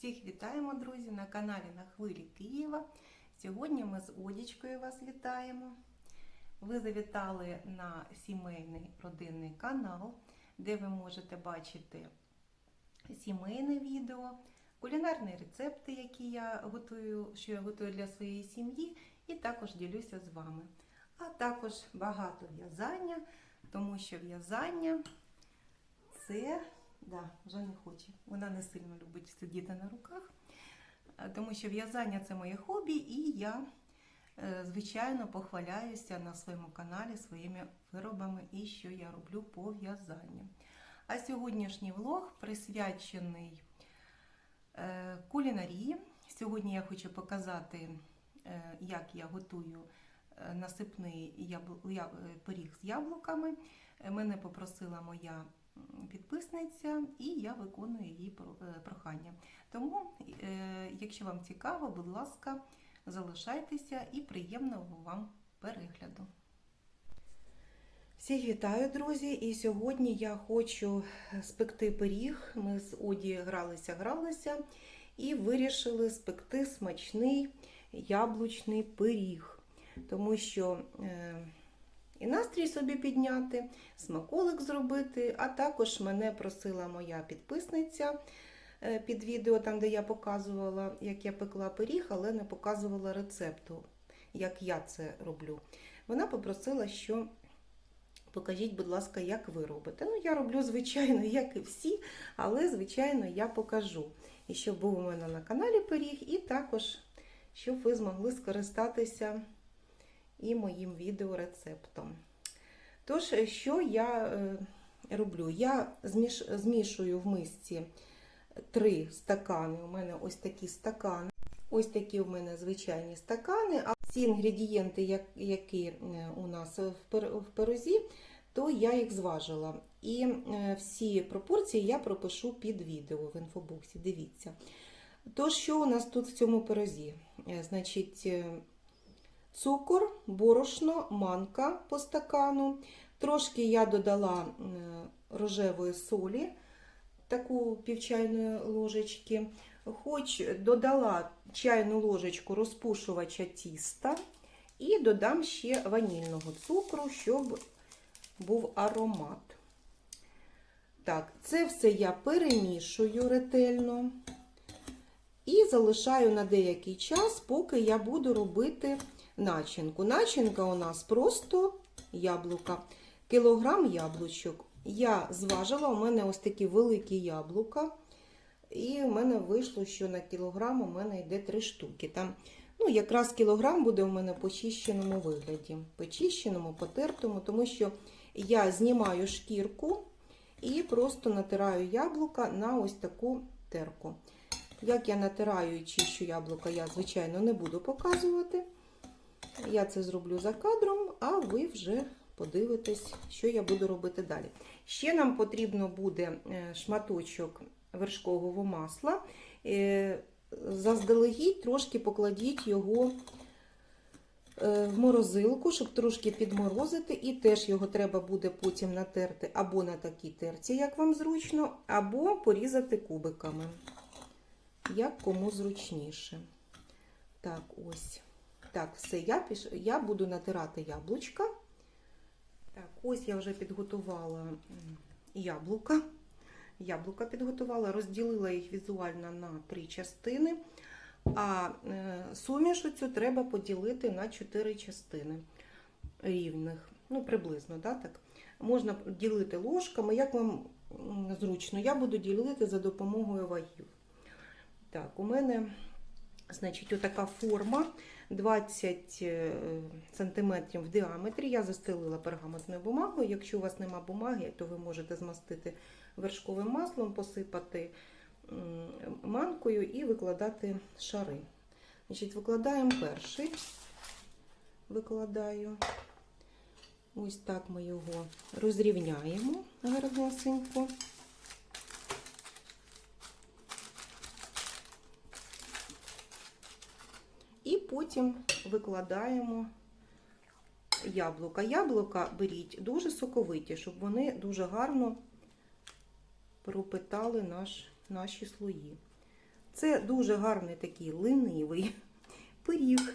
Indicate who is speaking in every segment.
Speaker 1: Всіх вітаємо, друзі, на каналі на хвилі Києва. Сьогодні ми з Одічкою вас вітаємо. Ви завітали на сімейний родинний канал, де ви можете бачити сімейне відео, кулінарні рецепти, які я готую, що я готую для своєї сім'ї, і також ділюся з вами. А також багато в'язання, тому що в'язання це Да, вже не хоче. Вона не сильно любить сидіти на руках, е, тому що в'язання це моє хобі, і я, е, звичайно, похваляюся на своєму каналі своїми виробами і що я роблю по в'язанню. А сьогоднішній влог присвячений е, кулінарії. Сьогодні я хочу показати, як я готую насипний пиріг з яблуками. Мене попросила моя підписниця, і я виконую її е, прохання. Тому, е, якщо вам цікаво, будь ласка, залишайтеся і приємного вам перегляду. Всіх вітаю, друзі! І сьогодні я хочу спекти пиріг. Ми з Оді гралися, гралися і вирішили спекти смачний яблучний пиріг. Тому що е, і настрій собі підняти, смаколик зробити, а також мене просила моя підписниця е, під відео, там, де я показувала, як я пекла пиріг, але не показувала рецепту, як я це роблю. Вона попросила, що покажіть, будь ласка, як ви робите. Ну, я роблю, звичайно, як і всі, але, звичайно, я покажу. І щоб був у мене на каналі пиріг, і також, щоб ви змогли скористатися і моїм відеорецептом. Тож, що я е, роблю? Я змішую в мисці три стакани. У мене ось такі стакани. Ось такі у мене звичайні стакани. А всі інгредієнти, які е, у нас в пир- пирозі, то я їх зважила. І е, всі пропорції я пропишу під відео в інфобоксі. Дивіться. То, що у нас тут в цьому пирозі? Значить, цукор, борошно, манка по стакану. Трошки я додала е, рожевої солі, таку півчайної ложечки. Хоч додала чайну ложечку розпушувача тіста і додам ще ванільного цукру, щоб був аромат. Так, це все я перемішую ретельно і залишаю на деякий час, поки я буду робити начинку. Начинка у нас просто яблука. Кілограм яблучок. Я зважила, у мене ось такі великі яблука. І в мене вийшло, що на кілограм у мене йде 3 штуки. Там, ну, якраз кілограм буде у мене по чищеному вигляді. Почищеному, потертому, тому що я знімаю шкірку і просто натираю яблука на ось таку терку. Як я натираю і чищу яблука, я, звичайно, не буду показувати. Я це зроблю за кадром, а ви вже подивитесь, що я буду робити далі. Ще нам потрібно буде е, шматочок вершкового масла. Е, Заздалегідь трошки покладіть його е, в морозилку, щоб трошки підморозити, і теж його треба буде потім натерти або на такій терці, як вам зручно, або порізати кубиками, як кому зручніше. Так, ось. Так, все, я, піш... я буду натирати яблучка. Так, ось я вже підготувала яблука. Яблука підготувала, розділила їх візуально на три частини, а е, суміш цю треба поділити на чотири частини рівних. Ну, приблизно, да, так? Можна ділити ложками, як вам зручно. Я буду ділити за допомогою вагів. Так, у мене, значить, отака форма 20 см в діаметрі. Я застелила пергаментною бумагою. Якщо у вас нема бумаги, то ви можете змастити вершковим маслом, посипати манкою і викладати шари. Значить, викладаємо перший. Викладаю. Ось так ми його розрівняємо гарнесенько. І потім викладаємо яблука. Яблука беріть дуже соковиті, щоб вони дуже гарно пропитали наш, наші слої. Це дуже гарний такий ленивий пиріг,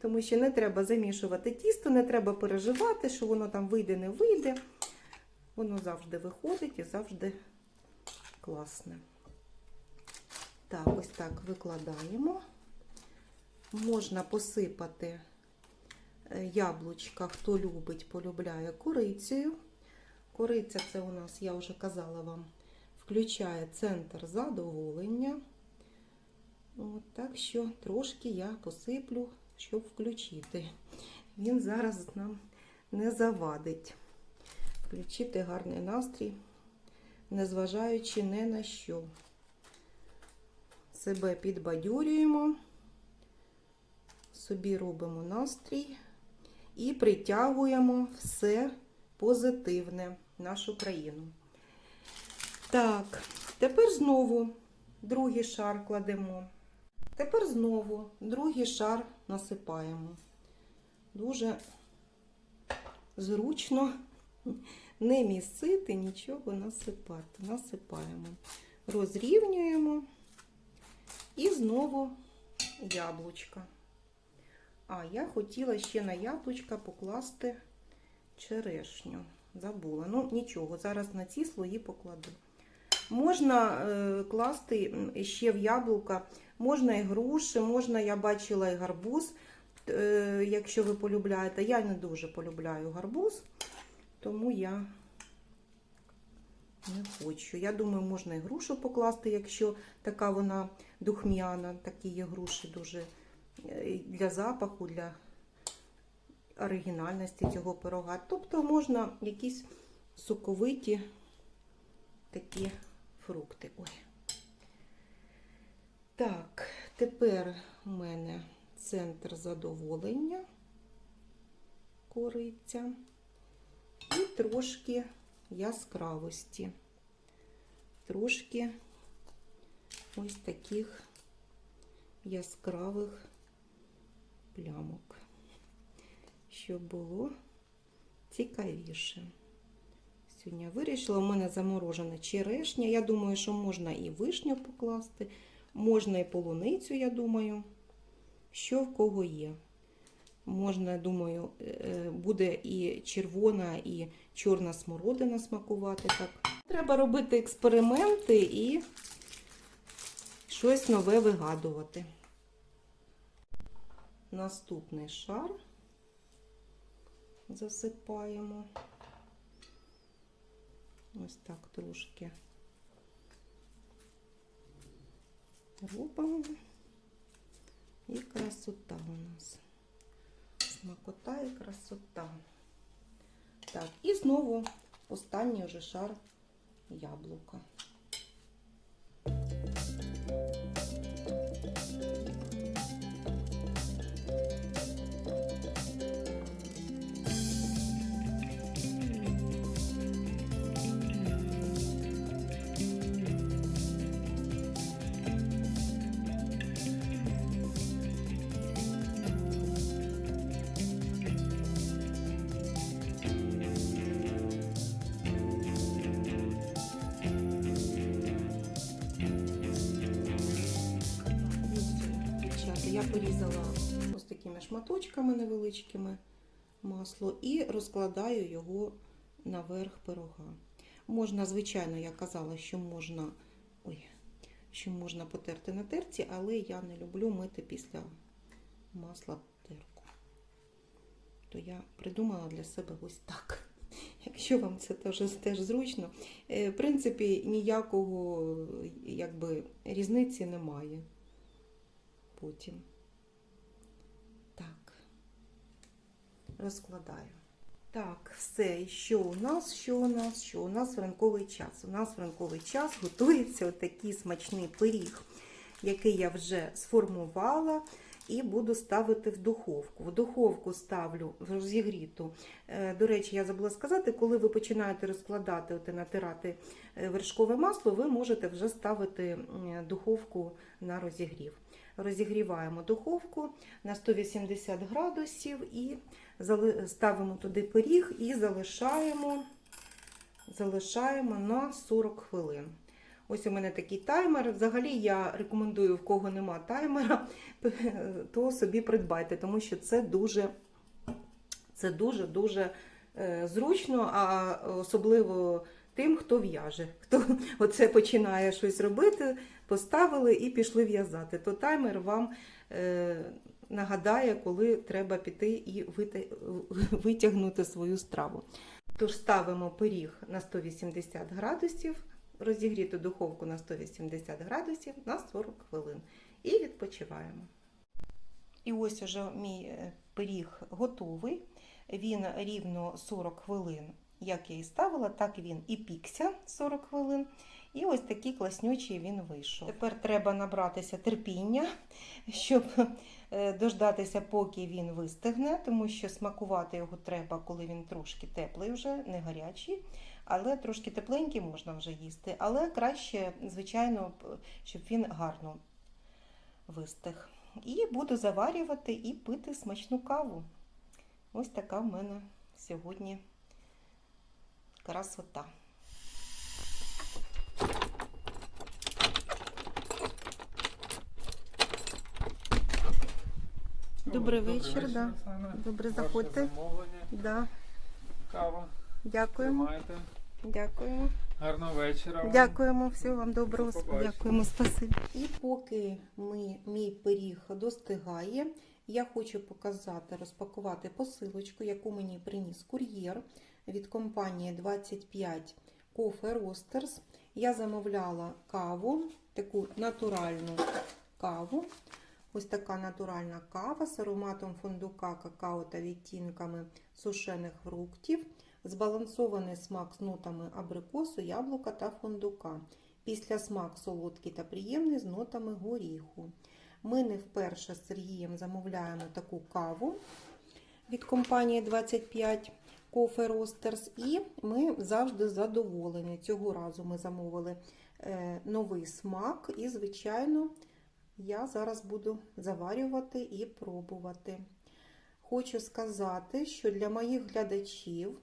Speaker 1: тому що не треба замішувати тісто, не треба переживати, що воно там вийде, не вийде. Воно завжди виходить і завжди класне. Так, ось так викладаємо. Можна посипати е, яблучка, хто любить, полюбляє корицею. Кориця це у нас, я вже казала вам, включає центр задоволення. От, так що трошки я посиплю, щоб включити. Він зараз нам не завадить. Включити гарний настрій, незважаючи ні на що. Себе підбадьорюємо, собі робимо настрій і притягуємо все позитивне в нашу країну. Так, тепер знову другий шар кладемо. Тепер знову другий шар насипаємо. Дуже зручно не місити, нічого насипати. Насипаємо. Розрівнюємо і знову яблучка. А, я хотіла ще на яблучка покласти черешню. Забула. Ну, нічого, зараз на ці слої покладу. Можна е, класти ще в яблука, можна і груші, можна, я бачила і гарбуз, е, якщо ви полюбляєте. Я не дуже полюбляю гарбуз, тому я не хочу. Я думаю, можна і грушу покласти, якщо така вона духмяна, такі є груші дуже для запаху, для оригінальності цього пирога. Тобто можна якісь соковиті такі фрукти. Ой. Так, тепер у мене центр задоволення, кориця і трошки яскравості. Трошки ось таких яскравих плямок, щоб було цікавіше. Сьогодні я вирішила, у мене заморожена черешня. Я думаю, що можна і вишню покласти, можна і полуницю, я думаю, що в кого є. Можна, думаю, е, буде і червона, і чорна смородина смакувати. Так. Треба робити експерименти і щось нове вигадувати. Наступний шар засипаємо. Ось так трошки робимо. І красота у нас. Смакота і красота. Так, і знову останній вже шар яблука. Такими шматочками невеличкими масло і розкладаю його наверх пирога. Можна, звичайно, я казала, що можна, ой, що можна потерти на терці, але я не люблю мити після масла терку. То я придумала для себе ось так. Якщо вам це теж, теж зручно, Е, в принципі, ніякого якби, різниці немає потім. Так, розкладаю. Так, все. Що у нас? Що у нас? Що у нас в ранковий час? У нас в ранковий час готується отакий смачний пиріг, який я вже сформувала і буду ставити в духовку. В духовку ставлю в розігріту. Е, До речі, я забула сказати, коли ви починаєте розкладати, от, натирати е, вершкове масло, ви можете вже ставити духовку на розігрів. Розігріваємо духовку на 180 градусів і ставимо туди пиріг і залишаємо, залишаємо на 40 хвилин. Ось у мене такий таймер. Взагалі я рекомендую, в кого нема таймера, то собі придбайте, тому що це дуже це дуже-дуже е, зручно, а особливо тим, хто в'яже. Хто оце починає щось робити, поставили і пішли в'язати. То таймер вам е, нагадає, коли треба піти і витягнути свою страву. Тож ставимо пиріг на 180 градусів, розігріту духовку на 180 градусів на 40 хвилин і відпочиваємо. І ось уже мій е, пиріг готовий. Він рівно 40 хвилин, як я і ставила, так він і пікся 40 хвилин. І ось такий класнючий він вийшов. Тепер треба набратися терпіння, щоб е, дождатися, поки він вистигне, тому що смакувати його треба, коли він трошки теплий вже, не гарячий. Але трошки тепленький можна вже їсти. Але краще, звичайно, щоб він гарно вистиг. І буду заварювати і пити смачну каву. Ось така в мене сьогодні красота. Добрий вечір, да. Добре, заходьте.
Speaker 2: замовлення,
Speaker 1: Да.
Speaker 2: кава.
Speaker 1: Дякуємо. Дякуємо.
Speaker 2: Гарного вечора. вам.
Speaker 1: Дякуємо, всього вам доброго.
Speaker 2: До.
Speaker 1: Дякуємо, спасибі. І поки ми, мій пиріг достигає, я хочу показати, розпакувати посилочку, яку мені приніс кур'єр від компанії 25 Coffee Roasters. Я замовляла каву, таку натуральну каву. Ось така натуральна кава з ароматом фундука, какао та відтінками сушених фруктів. Збалансований смак з нотами абрикосу, яблука та фундука. Після смак солодкий та приємний з нотами горіху. Ми не вперше з Сергієм замовляємо таку каву від компанії 25 Coffee Roasters і ми завжди задоволені. Цього разу ми замовили е, новий смак і, звичайно, я зараз буду заварювати і пробувати. Хочу сказати, що для моїх глядачів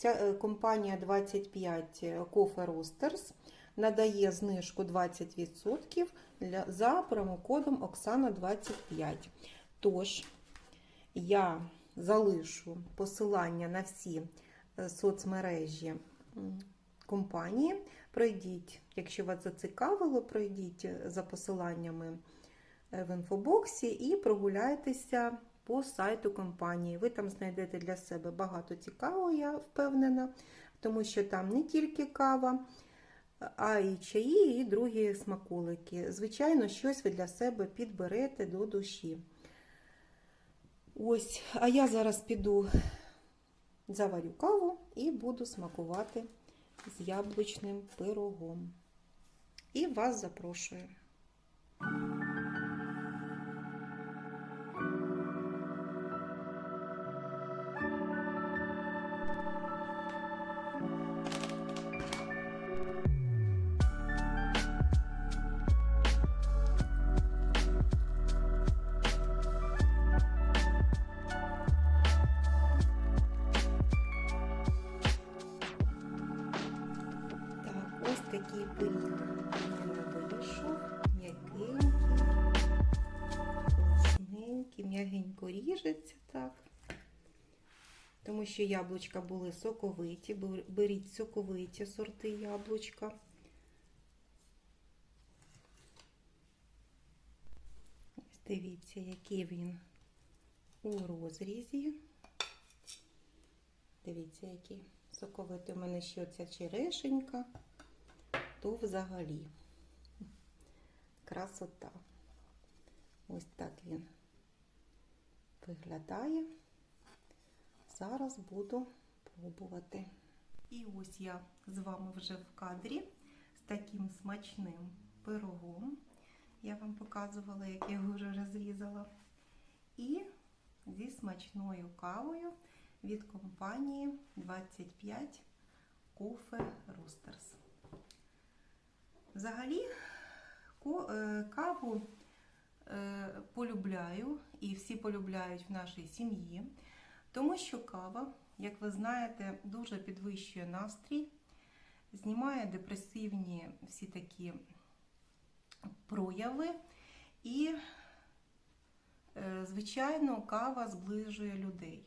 Speaker 1: Ця е, компанія 25 Coffee Roasters надає знижку 20% для, за промокодом Оксана 25. Тож, я залишу посилання на всі е, соцмережі компанії. Пройдіть, якщо вас зацікавило, пройдіть е, за посиланнями в інфобоксі і прогуляйтеся по сайту компанії. Ви там знайдете для себе багато цікавого, я впевнена, тому що там не тільки кава, а й чаї, і другі смаколики. Звичайно, щось ви для себе підберете до душі. Ось, а я зараз піду заварю каву і буду смакувати з яблучним пирогом. І вас запрошую. Ріжеться так. Тому що яблучка були соковиті. Беріть соковиті сорти яблучка. Ось дивіться, який він у розрізі. Дивіться, який соковитий. У мене ще оця черешенька, то взагалі красота. Ось так він виглядає. Зараз буду пробувати. І ось я з вами вже в кадрі з таким смачним пирогом. Я вам показувала, як я його вже розрізала. І зі смачною кавою від компанії 25 Coffee Roasters. Взагалі, е, каву полюбляю і всі полюбляють в нашій сім'ї, тому що кава, як ви знаєте, дуже підвищує настрій, знімає депресивні всі такі прояви. І, е, звичайно, кава зближує людей.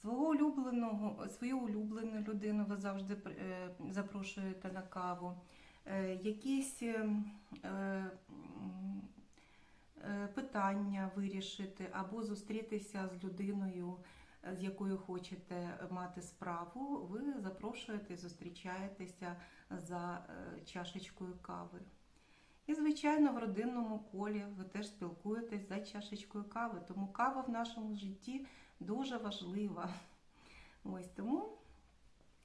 Speaker 1: Свого улюбленого, свою улюблену людину ви завжди е, запрошуєте на каву. Е, Якісь е, е, питання вирішити або зустрітися з людиною, з якою хочете мати справу, ви запрошуєте і зустрічаєтеся за чашечкою кави. І, звичайно, в родинному колі ви теж спілкуєтесь за чашечкою кави, тому кава в нашому житті дуже важлива. Ось тому,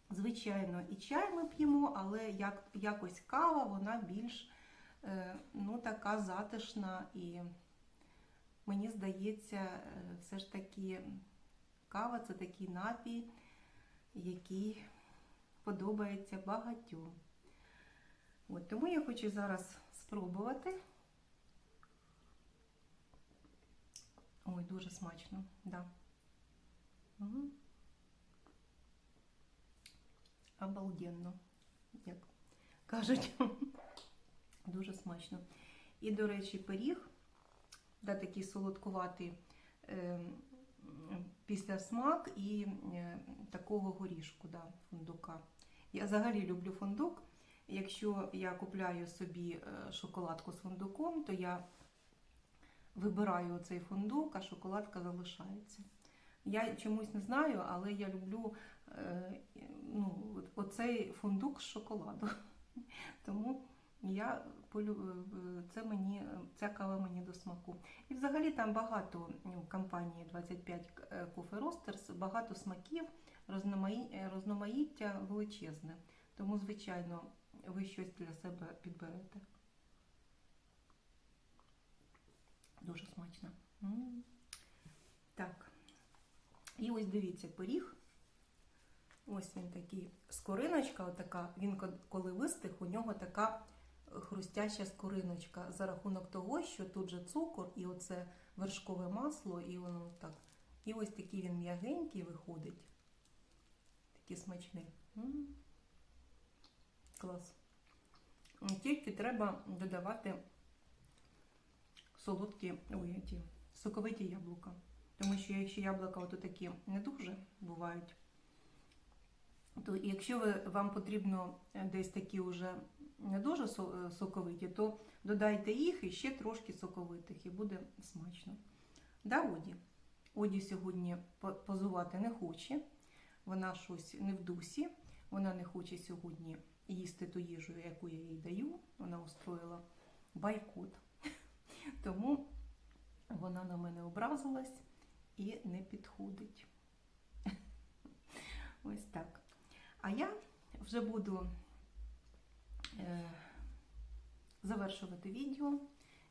Speaker 1: звичайно, і чай ми п'ємо, але як, якось кава, вона більш е, ну, така затишна і мені здається, е, все ж таки кава це такий напій, який подобається багатьом. От, тому я хочу зараз спробувати. Ой, дуже смачно, да. Обалденно, як кажуть. Дуже смачно. І, до речі, пиріг, да, такий солодкуватий е, після смак і е, такого горішку, да, фундука. Я взагалі люблю фундук. Якщо я купляю собі е, шоколадку з фундуком, то я вибираю цей фундук, а шоколадка залишається. Я чомусь не знаю, але я люблю ну, оцей фундук з шоколаду. Тому я е, це мені, ця кава мені до смаку. І взагалі там багато ну, в компанії 25 K- Coffee Roasters, багато смаків, розномаї- розноманіття величезне. Тому, звичайно, ви щось для себе підберете. Дуже смачно. М. Так. І ось дивіться, пиріг. Ось він такий скориночка, отака. Він коли вистих, у нього така хрустяща скориночка за рахунок того, що тут же цукор і оце вершкове масло, і воно так. І ось такий він м'ягенький виходить. Такий смачний. Клас. Тільки треба додавати солодкі, ой, ті, соковиті яблука. Тому що якщо яблука от такі не дуже бувають, то якщо ви, вам потрібно е, десь такі вже не дуже е, соковиті, то додайте їх і ще трошки соковитих, і буде смачно. Да, Оді? Оді сьогодні позувати не хоче, вона щось не в дусі, вона не хоче сьогодні їсти ту їжу, яку я їй даю. Вона устроїла байкот. Тому вона на мене образилась і не підходить. Ось так. А я вже буду е, завершувати відео,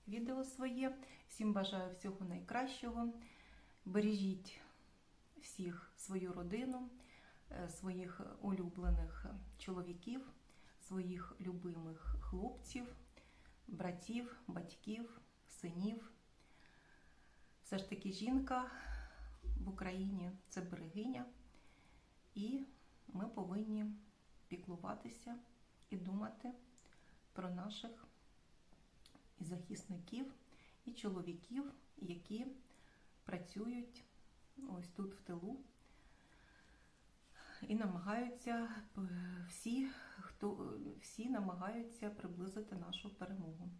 Speaker 1: відео своє. Всім бажаю всього найкращого. Бережіть всіх свою родину, е, своїх улюблених чоловіків, своїх любимих хлопців, братів, батьків, синів. Все ж таки жінка в Україні це берегиня, і повинні піклуватися і думати про наших і захисників, і чоловіків, які працюють ось тут в тилу і намагаються всі, хто всі намагаються приблизити нашу перемогу.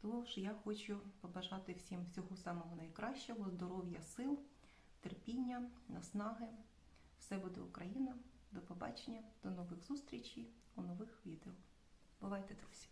Speaker 1: Тож я хочу побажати всім всього самого найкращого, здоров'я, сил, терпіння, наснаги. Все буде Україна. До побачення, до нових зустрічей у нових відео. Бувайте, друзі!